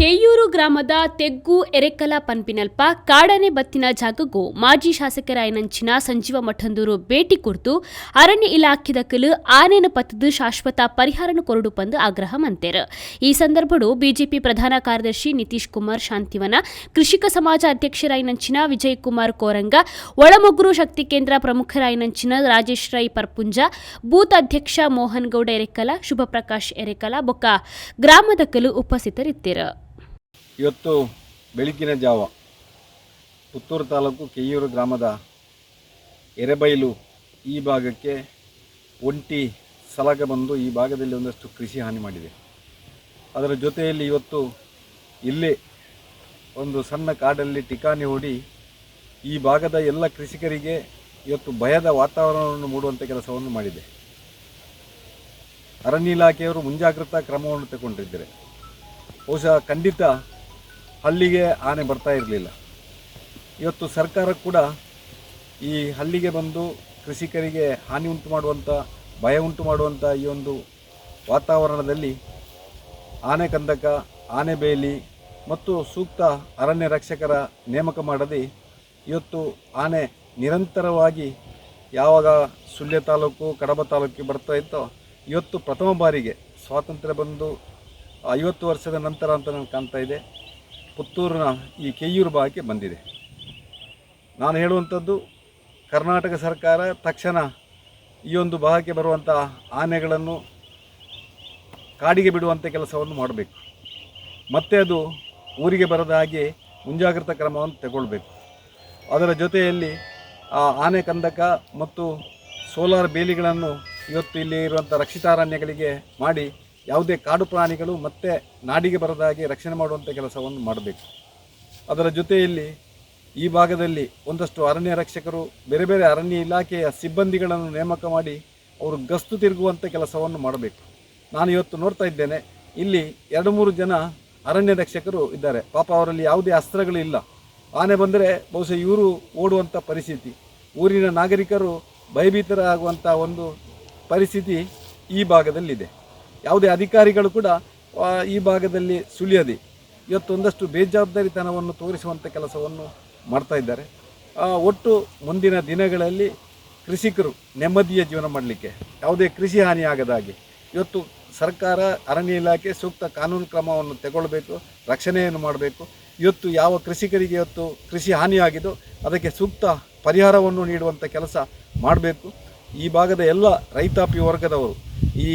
ಕೆಯ್ಯೂರು ಗ್ರಾಮದ ತೆಗ್ಗು ಎರೆಕಲ ಪನ್ಪಿನಲ್ಪ, ಕಾಡನೆ ಬತ್ತಿನ ಜಾಗಗೂ ಮಾಜಿ ಶಾಸಕರಾಯನಂಚಿನ ಸಂಜೀವ ಮಠಂದೂರು ಭೇಟಿ ಕುರಿತು ಅರಣ್ಯ ಇಲಾಖೆದ ಕಲು ಆನೆನ ಪತ್ತದು ಶಾಶ್ವತ ಪರಿಹಾರನ ಕೊರಡು ಪಂದು ಆಗ್ರಹ ಮಂತೇರು. ಈ ಸಂದರ್ಭಡು ಬಿಜೆಪಿ ಪ್ರಧಾನ ಕಾರ್ಯದರ್ಶಿ ನಿತೀಶ್ ಕುಮಾರ್ ಶಾಂತಿವನ, ಕೃಷಿಕ ಸಮಾಜ ಅಧ್ಯಕ್ಷರಾಯನಂಚಿನ ವಿಜಯ್ ಕುಮಾರ್ ಕೋರಂಗ ಒಳಮೊಗ್ರು ಶಕ್ತಿ ಕೇಂದ್ರ ಪ್ರಮುಖರಾಯನಂಚಿನ ರಾಜೇಶ್ ರೈ ಪರ್ಪುಂಜ, ಬೂತ್ ಅಧ್ಯಕ್ಷ ಮೋಹನ್ ಗೌಡ ಎರೆಕಲ ಶುಭ ಪ್ರಕಾಶ್ ಎರೆಕಲ ಬೊಕ್ಕ ಕಲು ಉಪಸ್ಥಿತರಿದ್ದರು ಇವತ್ತು ಬೆಳಗಿನ ಜಾವ. ಪುತ್ತೂರು ತಾಲೂಕು ಕೆಯ್ಯೂರು ಗ್ರಾಮದ ಎರೆಬೈಲು ಈ ಭಾಗಕ್ಕೆ ಒಂಟಿ ಸಲಗ ಬಂದು ಈ ಭಾಗದಲ್ಲಿ ಒಂದಷ್ಟು ಕೃಷಿ ಹಾನಿ ಮಾಡಿದೆ. ಅದರ ಜೊತೆಯಲ್ಲಿ ಇವತ್ತು ಇಲ್ಲಿ ಒಂದು ಸಣ್ಣ ಕಾಡಲ್ಲಿ ಟಿಕಾನಿ ಹೂಡಿ ಈ ಭಾಗದ ಎಲ್ಲ ಕೃಷಿಕರಿಗೆ ಇವತ್ತು ಭಯದ ವಾತಾವರಣವನ್ನು ಮೂಡುವಂಥ ಕೆಲಸವನ್ನು ಮಾಡಿದೆ. ಅರಣ್ಯ ಇಲಾಖೆಯವರು ಮುಂಜಾಗ್ರತಾ ಕ್ರಮವನ್ನು ತಗೊಂಡಿದ್ದಾರೆ ಬಹುಶಃ ಖಂಡಿತ ಹಳ್ಳಿಗೆ ಆನೆ ಬರ್ತಾ ಇರಲಿಲ್ಲ. ಇವತ್ತು ಸರ್ಕಾರ ಕೂಡ ಈ ಹಳ್ಳಿಗೆ ಬಂದು ಕೃಷಿಕರಿಗೆ ಹಾನಿ ಉಂಟು ಮಾಡುವಂಥ ಭಯ ಉಂಟು ಮಾಡುವಂಥ ಈ ಒಂದು ವಾತಾವರಣದಲ್ಲಿ ಆನೆ ಕಂದಕ, ಆನೆ ಬೇಲಿ ಮತ್ತು ಸೂಕ್ತ ಅರಣ್ಯ ರಕ್ಷಕರ ನೇಮಕ ಮಾಡದೆ ಇವತ್ತು ಆನೆ ನಿರಂತರವಾಗಿ ಯಾವಾಗ ಸುಳ್ಯ ತಾಲೂಕು, ಕಡಬ ತಾಲೂಕಿಗೆ ಬರ್ತಾ ಇತ್ತೋ, ಇವತ್ತು ಪ್ರಥಮ ಬಾರಿಗೆ ಸ್ವಾತಂತ್ರ್ಯ ಬಂದು ಐವತ್ತು ವರ್ಷದ ನಂತರ ಅಂತ ನಾನು ಕಾಣ್ತಾ ಇದೆ. ಪುತ್ತೂರಿನ ಈ ಕೆಯ್ಯೂರು ಭಾಗಕ್ಕೆ ಬಂದಿದೆ. ನಾನು ಹೇಳುವಂಥದ್ದು, ಕರ್ನಾಟಕ ಸರ್ಕಾರ ತಕ್ಷಣ ಈ ಒಂದು ಭಾಗಕ್ಕೆ ಬರುವಂಥ ಆನೆಗಳನ್ನು ಕಾಡಿಗೆ ಬಿಡುವಂಥ ಕೆಲಸವನ್ನು ಮಾಡಬೇಕು. ಮತ್ತೆ ಅದು ಊರಿಗೆ ಬರದ ಹಾಗೆ ಮುಂಜಾಗ್ರತಾ ಕ್ರಮವನ್ನು ತಗೊಳ್ಬೇಕು. ಅದರ ಜೊತೆಯಲ್ಲಿ ಆ ಆನೆ ಕಂದಕ ಮತ್ತು ಸೋಲಾರ್ ಬೇಲಿಗಳನ್ನು ಇವತ್ತು ಇಲ್ಲಿ ಇರುವಂಥ ರಕ್ಷಿತಾರಣ್ಯಗಳಿಗೆ ಮಾಡಿ ಯಾವುದೇ ಕಾಡು ಪ್ರಾಣಿಗಳು ಮತ್ತೆ ನಾಡಿಗೆ ಬರದ ಹಾಗೆ ರಕ್ಷಣೆ ಮಾಡುವಂಥ ಕೆಲಸವನ್ನು ಮಾಡಬೇಕು. ಅದರ ಜೊತೆಯಲ್ಲಿ ಈ ಭಾಗದಲ್ಲಿ ಒಂದಷ್ಟು ಅರಣ್ಯ ರಕ್ಷಕರು, ಬೇರೆ ಬೇರೆ ಅರಣ್ಯ ಇಲಾಖೆಯ ಸಿಬ್ಬಂದಿಗಳನ್ನು ನೇಮಕ ಮಾಡಿ ಅವರು ಗಸ್ತು ತಿರುಗುವಂಥ ಕೆಲಸವನ್ನು ಮಾಡಬೇಕು. ನಾನು ಇವತ್ತು ನೋಡ್ತಾ ಇದ್ದೇನೆ, ಇಲ್ಲಿ ಎರಡು ಮೂರು ಜನ ಅರಣ್ಯ ರಕ್ಷಕರು ಇದ್ದಾರೆ. ಪಾಪ ಅವರಲ್ಲಿ ಯಾವುದೇ ಅಸ್ತ್ರಗಳು ಇಲ್ಲ. ಆನೆ ಬಂದರೆ ಬಹುಶಃ ಇವರು ಓಡುವಂಥ ಪರಿಸ್ಥಿತಿ. ಊರಿನ ನಾಗರಿಕರು ಭಯಭೀತರಾಗುವಂಥ ಒಂದು ಪರಿಸ್ಥಿತಿ ಈ ಭಾಗದಲ್ಲಿದೆ. ಯಾವುದೇ ಅಧಿಕಾರಿಗಳು ಕೂಡ ಈ ಭಾಗದಲ್ಲಿ ಸುಳಿಯದೆ ಇವತ್ತು ಒಂದಷ್ಟು ಬೇಜವಾಬ್ದಾರಿತನವನ್ನು ತೋರಿಸುವಂಥ ಕೆಲಸವನ್ನು ಮಾಡ್ತಾ ಇದ್ದಾರೆ. ಒಟ್ಟು ಮುಂದಿನ ದಿನಗಳಲ್ಲಿ ಕೃಷಿಕರು ನೆಮ್ಮದಿಯ ಜೀವನ ಮಾಡಲಿಕ್ಕೆ, ಯಾವುದೇ ಕೃಷಿ ಹಾನಿ ಆಗದ ಹಾಗೆ, ಇವತ್ತು ಸರ್ಕಾರ ಅರಣ್ಯ ಇಲಾಖೆ ಸೂಕ್ತ ಕಾನೂನು ಕ್ರಮವನ್ನು ತಗೊಳ್ಬೇಕು, ರಕ್ಷಣೆಯನ್ನು ಮಾಡಬೇಕು. ಇವತ್ತು ಯಾವ ಕೃಷಿಕರಿಗೆ ಇವತ್ತು ಕೃಷಿ ಹಾನಿಯಾಗಿದೋ ಅದಕ್ಕೆ ಸೂಕ್ತ ಪರಿಹಾರವನ್ನು ನೀಡುವಂಥ ಕೆಲಸ ಮಾಡಬೇಕು. ಈ ಭಾಗದ ಎಲ್ಲ ರೈತಾಪಿ ವರ್ಗದವರು ಈ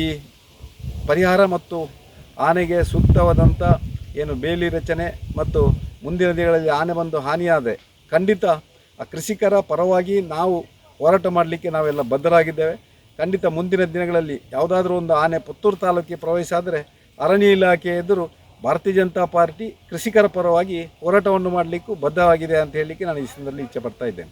ಪರಿಹಾರ ಮತ್ತು ಆನೆಗೆ ಸೂಕ್ತವಾದಂಥ ಏನು ಬೇಲಿ ರಚನೆ ಮತ್ತು ಮುಂದಿನ ದಿನಗಳಲ್ಲಿ ಆನೆ ಬಂದು ಹಾನಿಯಾದರೆ ಖಂಡಿತ ಆ ಕೃಷಿಕರ ಪರವಾಗಿ ನಾವು ಹೋರಾಟ ಮಾಡಲಿಕ್ಕೆ ನಾವೆಲ್ಲ ಬದ್ಧರಾಗಿದ್ದೇವೆ. ಖಂಡಿತ ಮುಂದಿನ ದಿನಗಳಲ್ಲಿ ಯಾವುದಾದ್ರೂ ಒಂದು ಆನೆ ಪುತ್ತೂರು ತಾಲೂಕಿಗೆ ಪ್ರವೇಶ ಆದರೆ ಅರಣ್ಯ ಇಲಾಖೆ ಎದುರು ಭಾರತೀಯ ಜನತಾ ಪಾರ್ಟಿ ಕೃಷಿಕರ ಪರವಾಗಿ ಹೋರಾಟವನ್ನು ಮಾಡಲಿಕ್ಕೂ ಬದ್ಧವಾಗಿದೆ ಅಂತ ಹೇಳಲಿಕ್ಕೆ ನಾನು ಈ ಸಂದರ್ಭದಲ್ಲಿ ಇಚ್ಛೆ ಪಡ್ತಾ ಇದ್ದೇನೆ.